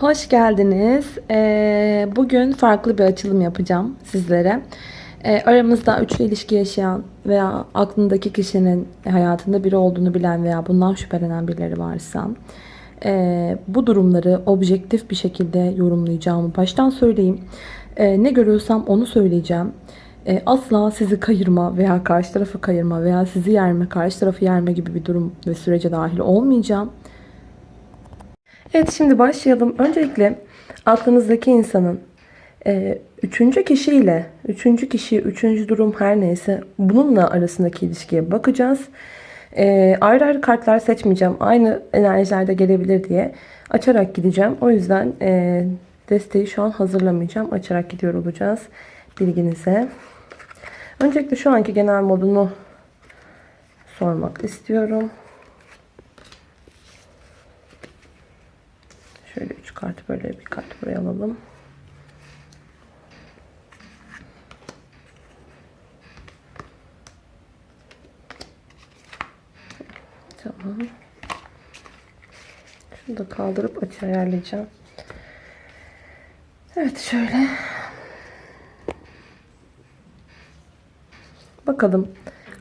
Hoş geldiniz. Ee, bugün farklı bir açılım yapacağım sizlere. Ee, aramızda üçlü ilişki yaşayan veya aklındaki kişinin hayatında biri olduğunu bilen veya bundan şüphelenen birileri varsa ee, bu durumları objektif bir şekilde yorumlayacağımı baştan söyleyeyim. Ee, ne görüyorsam onu söyleyeceğim. Ee, asla sizi kayırma veya karşı tarafı kayırma veya sizi yerme, karşı tarafı yerme gibi bir durum ve sürece dahil olmayacağım. Evet şimdi başlayalım. Öncelikle aklınızdaki insanın e, üçüncü kişiyle, üçüncü kişi, üçüncü durum her neyse bununla arasındaki ilişkiye bakacağız. E, ayrı ayrı kartlar seçmeyeceğim. Aynı enerjilerde gelebilir diye açarak gideceğim. O yüzden e, desteği şu an hazırlamayacağım. Açarak gidiyor olacağız bilginize. Öncelikle şu anki genel modunu sormak istiyorum. Şöyle üç kart böyle bir kart buraya alalım. Tamam. Şunu da kaldırıp açı ayarlayacağım. Evet şöyle. Bakalım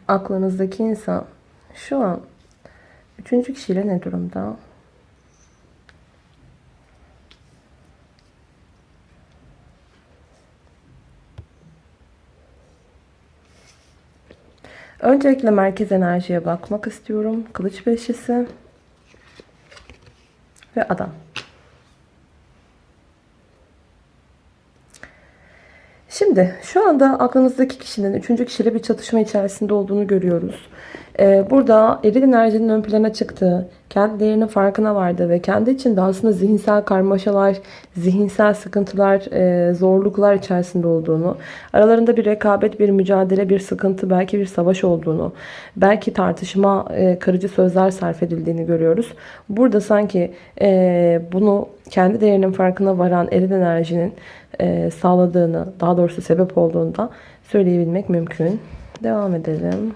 aklınızdaki insan şu an üçüncü kişiyle ne durumda? Öncelikle merkez enerjiye bakmak istiyorum. Kılıç beşlisi ve adam. Şimdi şu anda aklınızdaki kişinin üçüncü kişiyle bir çatışma içerisinde olduğunu görüyoruz. Ee, burada eril enerjinin ön plana çıktığı, kendi değerinin farkına vardı ve kendi içinde aslında zihinsel karmaşalar, zihinsel sıkıntılar, e, zorluklar içerisinde olduğunu, aralarında bir rekabet, bir mücadele, bir sıkıntı, belki bir savaş olduğunu, belki tartışma, e, kırıcı sözler sarf edildiğini görüyoruz. Burada sanki e, bunu kendi değerinin farkına varan eril enerjinin sağladığını, daha doğrusu sebep olduğunu da söyleyebilmek mümkün. Devam edelim.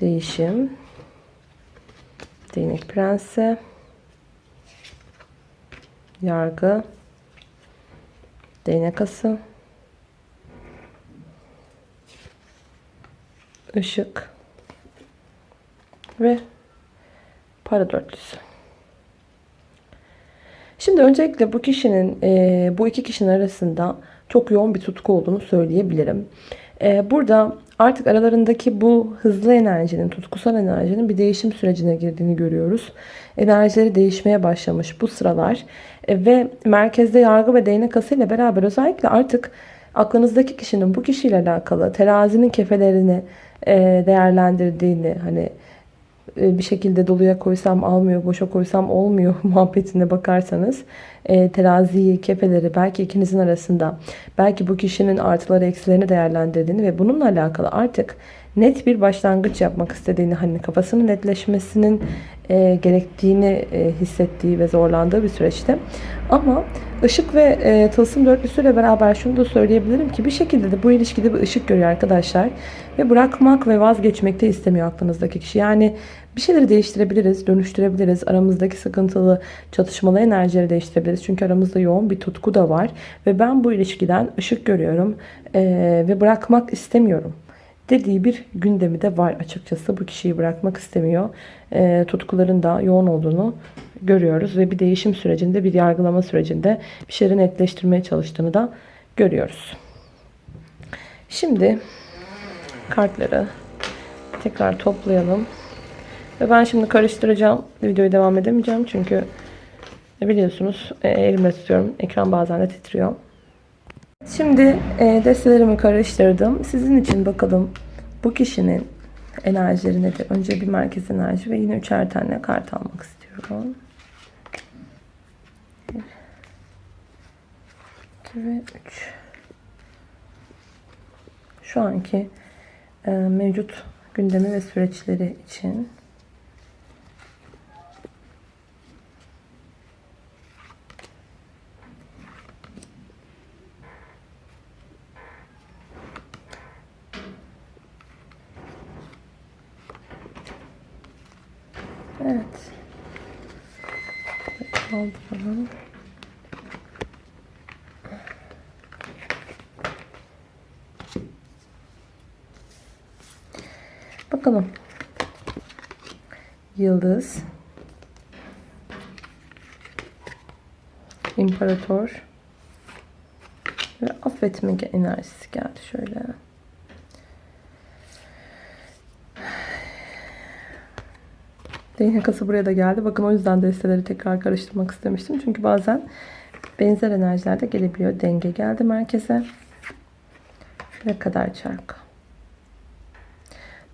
Değişim. Değnek prensi. Yargı. Değnek ası. Işık. Ve para dörtlüsü. Şimdi öncelikle bu kişinin, bu iki kişinin arasında çok yoğun bir tutku olduğunu söyleyebilirim. E, burada artık aralarındaki bu hızlı enerjinin, tutkusal enerjinin bir değişim sürecine girdiğini görüyoruz. Enerjileri değişmeye başlamış bu sıralar E, ve merkezde yargı ve değnek ile beraber özellikle artık aklınızdaki kişinin bu kişiyle alakalı terazinin kefelerini e, değerlendirdiğini hani bir şekilde doluya koysam almıyor, boşa koysam olmuyor muhabbetine bakarsanız e, teraziyi, kefeleri belki ikinizin arasında belki bu kişinin artıları eksilerini değerlendirdiğini ve bununla alakalı artık net bir başlangıç yapmak istediğini hani kafasının netleşmesinin e, gerektiğini e, hissettiği ve zorlandığı bir süreçte. Ama ışık ve e, tılsım dörtlüsüyle beraber şunu da söyleyebilirim ki bir şekilde de bu ilişkide bir ışık görüyor arkadaşlar ve bırakmak ve vazgeçmek de istemiyor aklınızdaki kişi. Yani bir şeyleri değiştirebiliriz, dönüştürebiliriz. Aramızdaki sıkıntılı, çatışmalı enerjileri değiştirebiliriz. Çünkü aramızda yoğun bir tutku da var. Ve ben bu ilişkiden ışık görüyorum ee, ve bırakmak istemiyorum dediği bir gündemi de var açıkçası. Bu kişiyi bırakmak istemiyor. E, tutkuların da yoğun olduğunu görüyoruz ve bir değişim sürecinde, bir yargılama sürecinde bir şeyleri netleştirmeye çalıştığını da görüyoruz. Şimdi kartları tekrar toplayalım. Ve ben şimdi karıştıracağım. Videoyu devam edemeyeceğim çünkü biliyorsunuz e, elimle tutuyorum. Ekran bazen de titriyor. Şimdi e, destelerimi karıştırdım. Sizin için bakalım bu kişinin enerjileri nedir? Önce bir merkez enerji ve yine üçer tane kart almak istiyorum. Bir, iki ve üç. Şu anki e, mevcut gündemi ve süreçleri için Evet. Kaldıralım. Bakalım. Yıldız. İmparator. Ve affetmek enerjisi geldi şöyle. Değnek kası buraya da geldi. Bakın o yüzden desteleri tekrar karıştırmak istemiştim. Çünkü bazen benzer enerjiler de gelebiliyor. Denge geldi merkeze. Ve kader çarkı.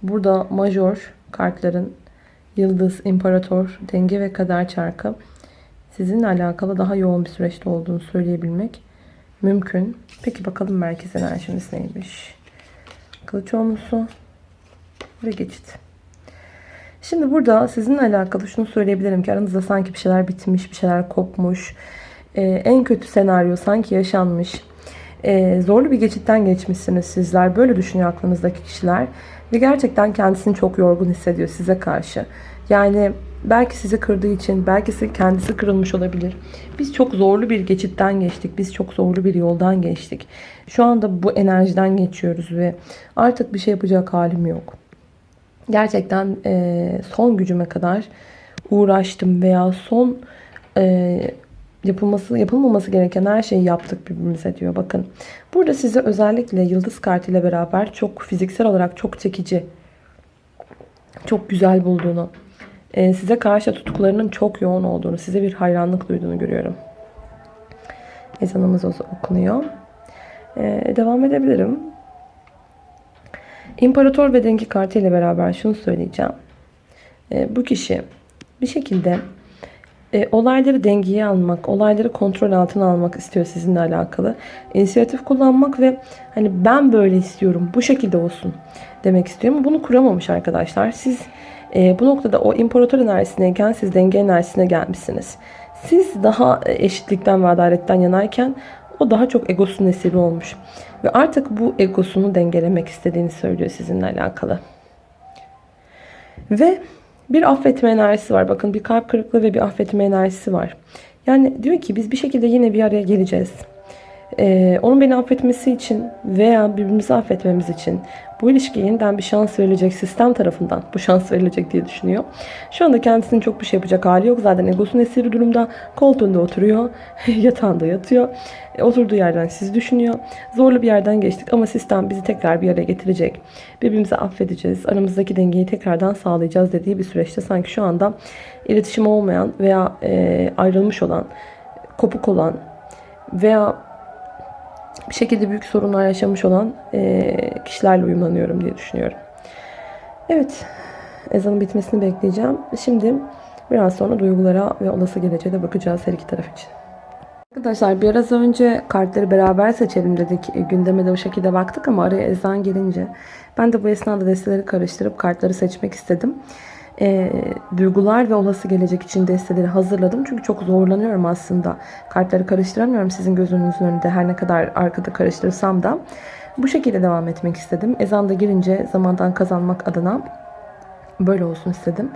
Burada major kartların yıldız, imparator, denge ve kader çarkı sizinle alakalı daha yoğun bir süreçte olduğunu söyleyebilmek mümkün. Peki bakalım merkez enerjimiz neymiş? Kılıç olmusu ve geçit. Şimdi burada sizinle alakalı şunu söyleyebilirim ki aranızda sanki bir şeyler bitmiş, bir şeyler kopmuş. Ee, en kötü senaryo sanki yaşanmış. Ee, zorlu bir geçitten geçmişsiniz sizler. Böyle düşünüyor aklınızdaki kişiler. Ve gerçekten kendisini çok yorgun hissediyor size karşı. Yani belki sizi kırdığı için, belki kendisi kırılmış olabilir. Biz çok zorlu bir geçitten geçtik. Biz çok zorlu bir yoldan geçtik. Şu anda bu enerjiden geçiyoruz ve artık bir şey yapacak halim yok gerçekten e, son gücüme kadar uğraştım veya son e, yapılması yapılmaması gereken her şeyi yaptık birbirimize diyor. Bakın burada size özellikle yıldız kartıyla beraber çok fiziksel olarak çok çekici, çok güzel bulduğunu, e, size karşı tutkularının çok yoğun olduğunu, size bir hayranlık duyduğunu görüyorum. Ezanımız okunuyor. E, devam edebilirim. İmparator ve denge kartı ile beraber şunu söyleyeceğim. E, bu kişi bir şekilde e, olayları dengeye almak, olayları kontrol altına almak istiyor sizinle alakalı. İnisiyatif kullanmak ve hani ben böyle istiyorum, bu şekilde olsun demek istiyor ama bunu kuramamış arkadaşlar. Siz e, bu noktada o imparator enerjisindeyken siz denge enerjisine gelmişsiniz. Siz daha eşitlikten ve adaletten yanarken o daha çok egosunun esiri olmuş. Ve artık bu egosunu dengelemek istediğini söylüyor sizinle alakalı. Ve bir affetme enerjisi var. Bakın bir kalp kırıklığı ve bir affetme enerjisi var. Yani diyor ki biz bir şekilde yine bir araya geleceğiz. Ee, onun beni affetmesi için veya birbirimizi affetmemiz için bu ilişkiye yeniden bir şans verilecek sistem tarafından bu şans verilecek diye düşünüyor. Şu anda kendisinin çok bir şey yapacak hali yok. Zaten egosun esiri durumda. Koltuğunda oturuyor. yatağında yatıyor. E, oturduğu yerden sizi düşünüyor. Zorlu bir yerden geçtik ama sistem bizi tekrar bir araya getirecek. Birbirimizi affedeceğiz. Aramızdaki dengeyi tekrardan sağlayacağız dediği bir süreçte sanki şu anda iletişim olmayan veya e, ayrılmış olan, kopuk olan veya bir şekilde büyük sorunlar yaşamış olan e, kişilerle uyumlanıyorum diye düşünüyorum. Evet, ezanın bitmesini bekleyeceğim. Şimdi biraz sonra duygulara ve olası geleceğe de bakacağız her iki taraf için. Arkadaşlar biraz önce kartları beraber seçelim dedik. E, gündeme de o şekilde baktık ama araya ezan gelince ben de bu esnada desteleri karıştırıp kartları seçmek istedim e, duygular ve olası gelecek için desteleri hazırladım. Çünkü çok zorlanıyorum aslında. Kartları karıştıramıyorum sizin gözünüzün önünde her ne kadar arkada karıştırsam da. Bu şekilde devam etmek istedim. Ezan da girince zamandan kazanmak adına böyle olsun istedim.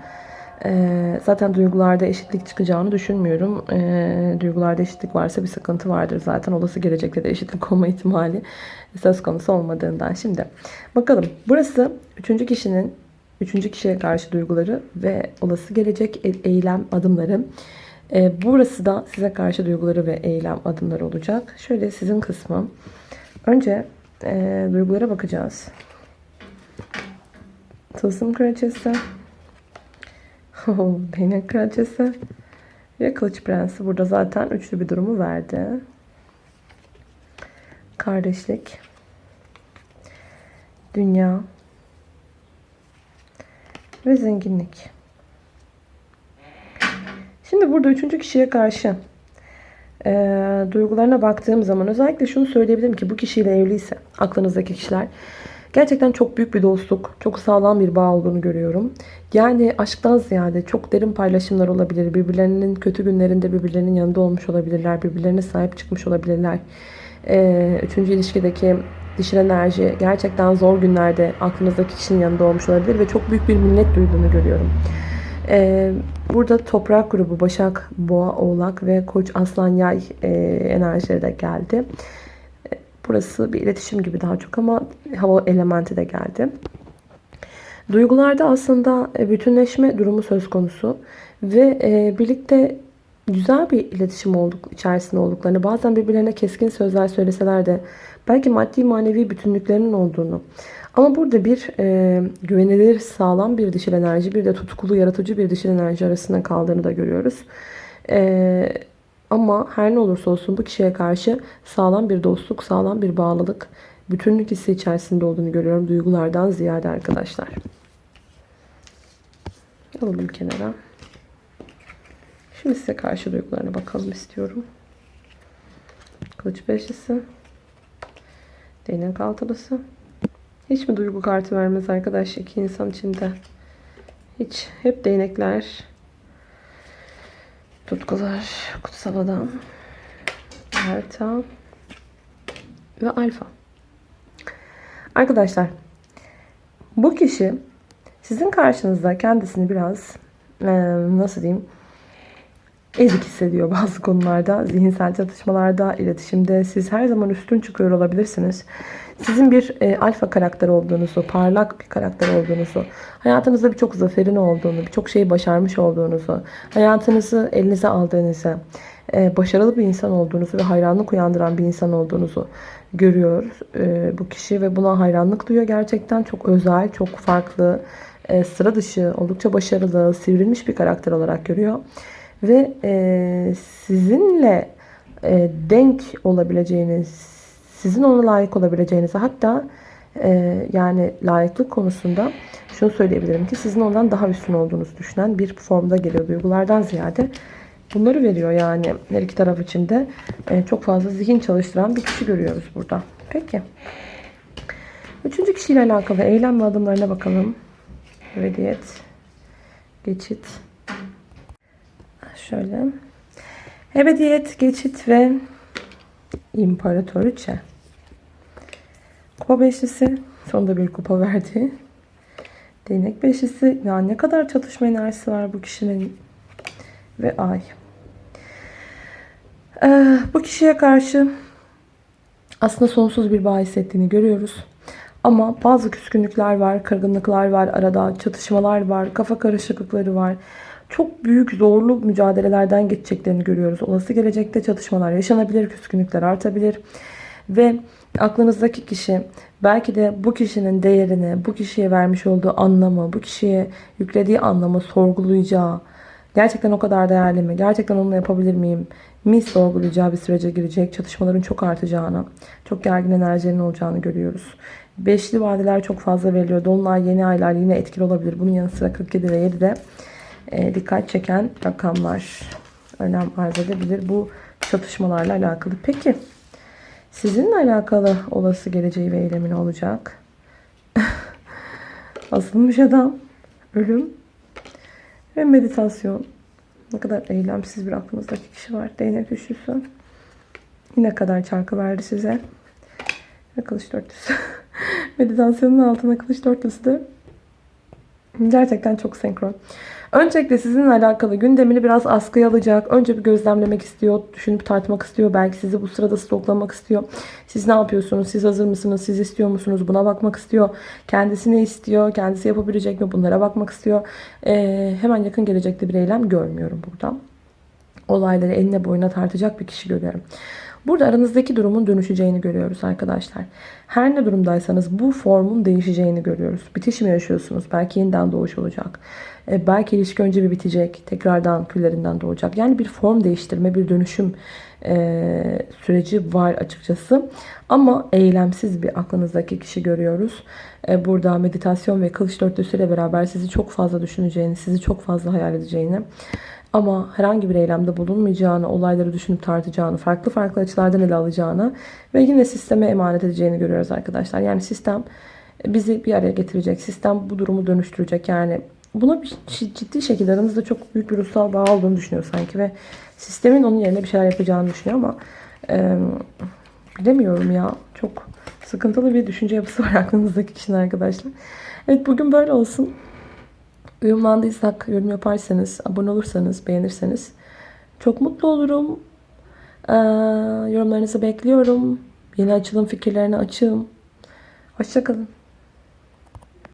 Ee, zaten duygularda eşitlik çıkacağını düşünmüyorum. Ee, duygularda eşitlik varsa bir sıkıntı vardır zaten. Olası gelecekte de eşitlik olma ihtimali söz konusu olmadığından. Şimdi bakalım. Burası üçüncü kişinin üçüncü kişiye karşı duyguları ve olası gelecek e- eylem adımları. E, burası da size karşı duyguları ve eylem adımları olacak. Şöyle sizin kısmı. Önce e, duygulara bakacağız. Tılsım kraliçesi. Değnek kraliçesi. Ve kılıç prensi. Burada zaten üçlü bir durumu verdi. Kardeşlik. Dünya ve zenginlik. Şimdi burada üçüncü kişiye karşı e, duygularına baktığım zaman özellikle şunu söyleyebilirim ki bu kişiyle evliyse aklınızdaki kişiler gerçekten çok büyük bir dostluk, çok sağlam bir bağ olduğunu görüyorum. Yani aşktan ziyade çok derin paylaşımlar olabilir. Birbirlerinin kötü günlerinde birbirlerinin yanında olmuş olabilirler. Birbirlerine sahip çıkmış olabilirler. E, üçüncü ilişkideki dişil enerji gerçekten zor günlerde aklınızdaki kişinin yanında olmuş olabilir ve çok büyük bir minnet duyduğunu görüyorum. Ee, burada toprak grubu Başak, Boğa, Oğlak ve Koç, Aslan, Yay e, enerjileri de geldi. Burası bir iletişim gibi daha çok ama hava elementi de geldi. Duygularda aslında e, bütünleşme durumu söz konusu ve e, birlikte güzel bir iletişim olduk içerisinde olduklarını, bazen birbirlerine keskin sözler söyleseler de belki maddi manevi bütünlüklerinin olduğunu ama burada bir e, güvenilir, sağlam bir dişil enerji, bir de tutkulu, yaratıcı bir dişil enerji arasında kaldığını da görüyoruz. E, ama her ne olursa olsun bu kişiye karşı sağlam bir dostluk, sağlam bir bağlılık, bütünlük hissi içerisinde olduğunu görüyorum duygulardan ziyade arkadaşlar. Alalım kenara. Şimdi size karşı duygularına bakalım istiyorum. Kılıç beşlisi. Değnek altılısı. Hiç mi duygu kartı vermez arkadaş iki insan içinde? Hiç. Hep değnekler. Tutkular. Kutsal adam. Harita. Ve alfa. Arkadaşlar. Bu kişi sizin karşınızda kendisini biraz nasıl diyeyim ezik hissediyor bazı konularda. Zihinsel çatışmalarda, iletişimde siz her zaman üstün çıkıyor olabilirsiniz. Sizin bir e, alfa karakter olduğunuzu, parlak bir karakter olduğunuzu, hayatınızda birçok zaferin olduğunu, birçok şeyi başarmış olduğunuzu, hayatınızı elinize aldığınızı, e, başarılı bir insan olduğunuzu ve hayranlık uyandıran bir insan olduğunuzu görüyor e, bu kişi ve buna hayranlık duyuyor. Gerçekten çok özel, çok farklı, e, sıra dışı, oldukça başarılı, sivrilmiş bir karakter olarak görüyor. Ve e, sizinle e, denk olabileceğiniz, sizin ona layık olabileceğinizi hatta e, yani layıklık konusunda şunu söyleyebilirim ki sizin ondan daha üstün olduğunuzu düşünen bir formda geliyor duygulardan ziyade. Bunları veriyor yani her iki taraf için de e, çok fazla zihin çalıştıran bir kişi görüyoruz burada. Peki. Üçüncü kişiyle alakalı eylem ve adımlarına bakalım. Rediyet. Geçit. Şöyle. Ebediyet, geçit ve imparatoriçe. Kupa beşlisi. Sonunda bir kupa verdi. Değnek beşlisi. Ya ne kadar çatışma enerjisi var bu kişinin. Ve ay. Ee, bu kişiye karşı aslında sonsuz bir bağ hissettiğini görüyoruz. Ama bazı küskünlükler var, kırgınlıklar var, arada çatışmalar var, kafa karışıklıkları var. Çok büyük zorlu mücadelelerden geçeceklerini görüyoruz. Olası gelecekte çatışmalar yaşanabilir, küskünlükler artabilir. Ve aklınızdaki kişi belki de bu kişinin değerini, bu kişiye vermiş olduğu anlamı, bu kişiye yüklediği anlamı sorgulayacağı, gerçekten o kadar değerli mi, gerçekten onunla yapabilir miyim, mi sorgulayacağı bir sürece girecek, çatışmaların çok artacağını, çok gergin enerjilerin olacağını görüyoruz. Beşli vadeler çok fazla veriliyor. Dolunay, yeni aylar yine etkili olabilir. Bunun yanı sıra 47 ve 7'de e, dikkat çeken rakamlar önem arz edebilir. Bu çatışmalarla alakalı. Peki sizinle alakalı olası geleceği ve eylemi olacak? Asılmış adam, ölüm ve meditasyon. Ne kadar eylemsiz bir aklınızdaki kişi var. Değnek üçlüsü. Yine kadar çarkı verdi size. Ve kılıç dörtlüsü. Meditasyonun altına kılıç dörtlüsü de gerçekten çok senkron. Öncelikle sizinle alakalı gündemini biraz askıya alacak. Önce bir gözlemlemek istiyor, düşünüp tartmak istiyor. Belki sizi bu sırada stoklamak istiyor. Siz ne yapıyorsunuz? Siz hazır mısınız? Siz istiyor musunuz? Buna bakmak istiyor. Kendisi ne istiyor? Kendisi yapabilecek mi? Bunlara bakmak istiyor. Ee, hemen yakın gelecekte bir eylem görmüyorum buradan. Olayları eline boyuna tartacak bir kişi görüyorum. Burada aranızdaki durumun dönüşeceğini görüyoruz arkadaşlar. Her ne durumdaysanız bu formun değişeceğini görüyoruz. Bitiş mi yaşıyorsunuz? Belki yeniden doğuş olacak. E, belki ilişki önce bir bitecek. Tekrardan küllerinden doğacak. Yani bir form değiştirme, bir dönüşüm e, süreci var açıkçası. Ama eylemsiz bir aklınızdaki kişi görüyoruz. E, burada meditasyon ve kılıç dörtlüsüyle beraber sizi çok fazla düşüneceğini, sizi çok fazla hayal edeceğini ama herhangi bir eylemde bulunmayacağını, olayları düşünüp tartacağını, farklı farklı açılardan ele alacağını ve yine sisteme emanet edeceğini görüyoruz arkadaşlar. Yani sistem bizi bir araya getirecek. Sistem bu durumu dönüştürecek. Yani buna bir ciddi şekilde aranızda çok büyük bir ruhsal bağ olduğunu düşünüyor sanki ve sistemin onun yerine bir şeyler yapacağını düşünüyor ama e, bilemiyorum ya. Çok sıkıntılı bir düşünce yapısı var aklınızdaki kişinin arkadaşlar. Evet bugün böyle olsun. Uyumlandıysak yorum yaparsanız, abone olursanız, beğenirseniz çok mutlu olurum. Ee, yorumlarınızı bekliyorum. Yeni açılım fikirlerine açığım. Hoşçakalın.